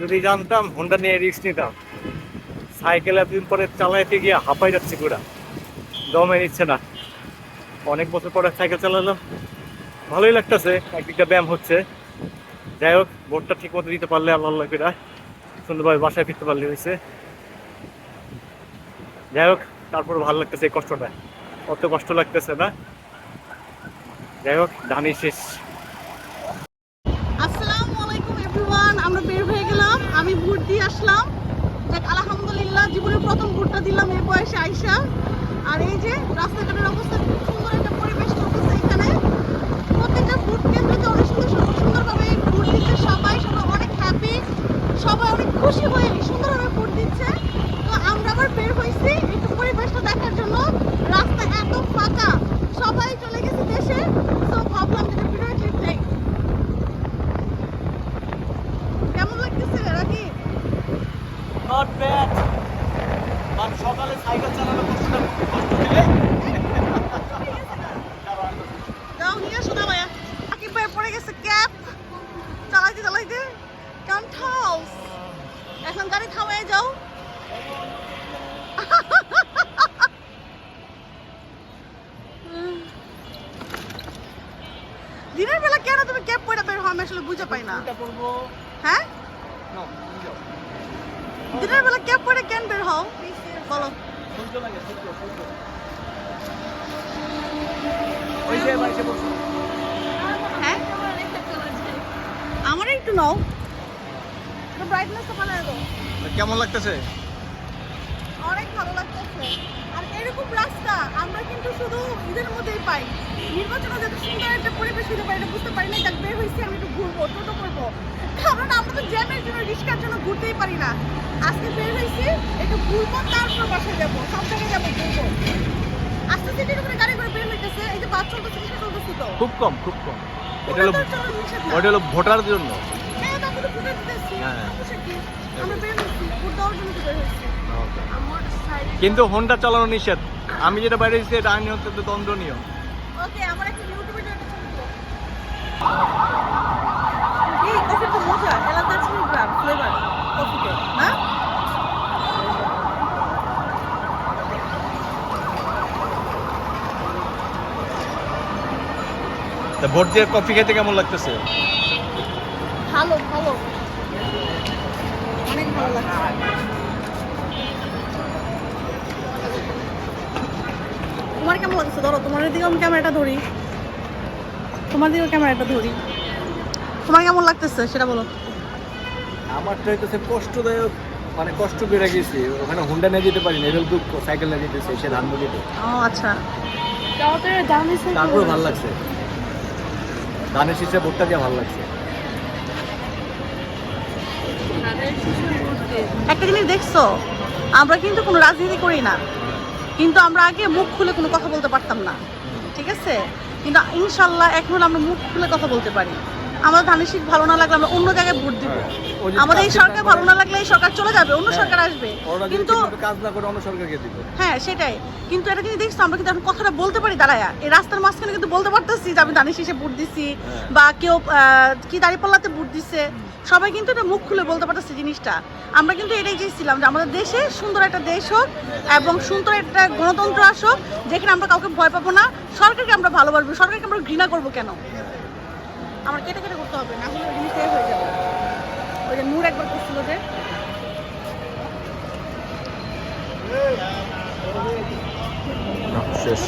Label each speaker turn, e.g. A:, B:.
A: যদি জানতাম হোন্ডা নিয়ে রিস্ক নিতাম। সাইকেল এতদিন পরে চালাইতে গিয়ে হাঁপাই যাচ্ছে পুরা দমে নিচ্ছে না। অনেক বছর পরে সাইকেল চালালাম। ভালোই লাগতেছে, একদিকটা ব্যায়াম হচ্ছে। যাই হোক ভোটটা ঠিক মতো দিতে পারলে আল্লাহ আল্লাহ করে সুন্দরভাবে বাসায় ফিরতে পারলে হয়েছে যাই হোক, তারপর ভালো লাগতেছে এই কষ্টটা। অত কষ্ট লাগতেছে না। যাই হোক ধানি শেষ
B: আসসালামু আলাইকুম এভরিওয়ান আমরা বের হয়ে গেলাম আমি ভোট দিয়ে আসলাম। দেখ, আলহামদুলিল্লাহ, জীবনের প্রথম ভোটটা দিলাম এই বয়সে আইসা। আর এই যে রাস্তাঘাটের অবস্থা খুব সুন্দর একটা পরিবেশ চলতেছে এখানে প্রত্যেকটা ভোট কেন্দ্রতে অনেক সুন্দর সুন্দর সুন্দরভাবে ভোট দিচ্ছে সবাই সবাই অনেক হ্যাপি সবাই অনেক খুশি হয়ে সুন্দরভাবে ভোট দিচ্ছে তো আমরা আবার বের হয়েছি একটু পরিবেশটা দেখার জন্য রাস্তা এত ফাঁকা সবাই চলে গেছে দেশে তো ভাবলাম যে ভিডিও ক্লিপ নেই কেমন লাগতেছে রাকি
A: নট ব্যাড বাট সকালে সাইকেল চালানো কষ্টটা কষ্ট দিলে?
B: যাও নিয়ে আসো না ভাইয়া। আকিব ভাই পড়ে গেছে ক্যাপ। চালাইতে চালাইতে। কান ঠাউস এখন গাড়ি থামায় যাও। দিনের বেলা কেন তুমি ক্যাপ পরে বের হও? আমি আসলে বুঝে পাই না। হ্যাঁ। দিনের বেলা ক্যাপ পরে কেন বের হও? বলো। হ্যাঁ? আমার একটু নাও। ব্রাইটনেসটা দাও
A: কেমন লাগতেছে?
B: অনেক ভালো লাগতেছে। আর এরকম রাস্তা আমরা কিন্তু শুধু ঈদের মধ্যেই পাই। নির্বাচনে যত সুন্দর একটা পরিবেশ হতে পারি এটা বুঝতে পারি না দেখ বের হয়েছি আমি একটু ঘুরবো টোটো করব। কারণ আমরা তো জ্যামের জন্য রিক্সার জন্য ঘুরতেই পারি না। আজকে বের হয়েছি একটু ঘুরবো তারপর বাসায় যাব সব জায়গায় যাব ঘুরবো। আস্তে গাড়ি করে বের হইতেছে এই যে বাস চলতেছে সেটা চলতেছে তো।
A: খুব কম খুব কম। এটা হলো
B: ওটা
A: হলো ভোটার জন্য।
B: হ্যাঁ।
A: হ্যাঁ। কিন্তু হোন্ডা চালানো নিষেধ। আমি যেটা বাইরে এসেছি এটা আইনি হচ্ছে দণ্ডনীয়।
B: Okay, আমার একটা ইউটিউবে একটা ছবি তা
A: ভোট দিয়ে কফি খেতে কেমন লাগতেছে?
B: ভালো, ভালো। অনেক ভালো লাগছে। তোমার কেমন লাগছে? ধরো তোমার দিকে আমি ক্যামেরাটা ধরি। তোমার দিকে ক্যামেরাটা ধরি। তোমার কেমন লাগতেছে? সেটা বলো।
A: আমার তো হইতেছে কষ্টদায়ক মানে কষ্ট বেড়ে গেছি। ওখানে হুন্ডা নিয়ে যেতে পারি না এরকম দুঃখ সাইকেল নিয়ে যেতেছে সে ধানমন্ডিতে
B: ও আচ্ছা।
A: তারপরে ভালো লাগছে। ধানের শীষে ভুট্টা দিয়ে ভালো লাগছে।
B: একটা জিনিস দেখছ? আমরা কিন্তু কোনো রাজনীতি করি না। কিন্তু আমরা আগে মুখ খুলে কোনো কথা বলতে পারতাম না। ঠিক আছে? কিন্তু ইনশাল্লাহ এখন আমরা মুখ খুলে কথা বলতে পারি। আমাদের ধানের শীত ভালো না লাগলে আমরা অন্য জায়গায় ভোট দিব।
A: হ্যাঁ,
B: আমাদের এই সরকার ভালো না লাগলে এই সরকার চলে যাবে অন্য
A: হ্যাঁ,
B: সরকার আসবে। কিন্তু
A: কাজ না করে অন্য সরকারকে দিব।
B: হ্যাঁ সেটাই। কিন্তু এটা কিন্তু দেখছ আমরা কিন্তু এখন কথাটা বলতে পারি দাঁড়ায়া। এই রাস্তার মাঝখানে কিন্তু বলতে পারতেছি যে আমি ধানের শেষে ভোট দিছি
A: হ্যাঁ।
B: বা কেউ কি দাঁড়িপাল্লাতে ভোট দিছে। সবাই কিন্তু এটা মুখ খুলে বলতে পারতেছে জিনিসটা। আমরা কিন্তু এটাই চেয়েছিলাম যে আমাদের দেশে সুন্দর একটা দেশ হোক এবং সুন্দর একটা গণতন্ত্র আসুক যেখানে আমরা কাউকে ভয় পাবো না। সরকারকে আমরা ভালোবাসবো সরকারকে আমরা ঘৃণা করব কেন? আমার কেটে কেটে করতে হবে, না হলে ওই জিনিস হয়ে যাবে। ওই যে নূর একবার করছিল যে।
A: শেষ।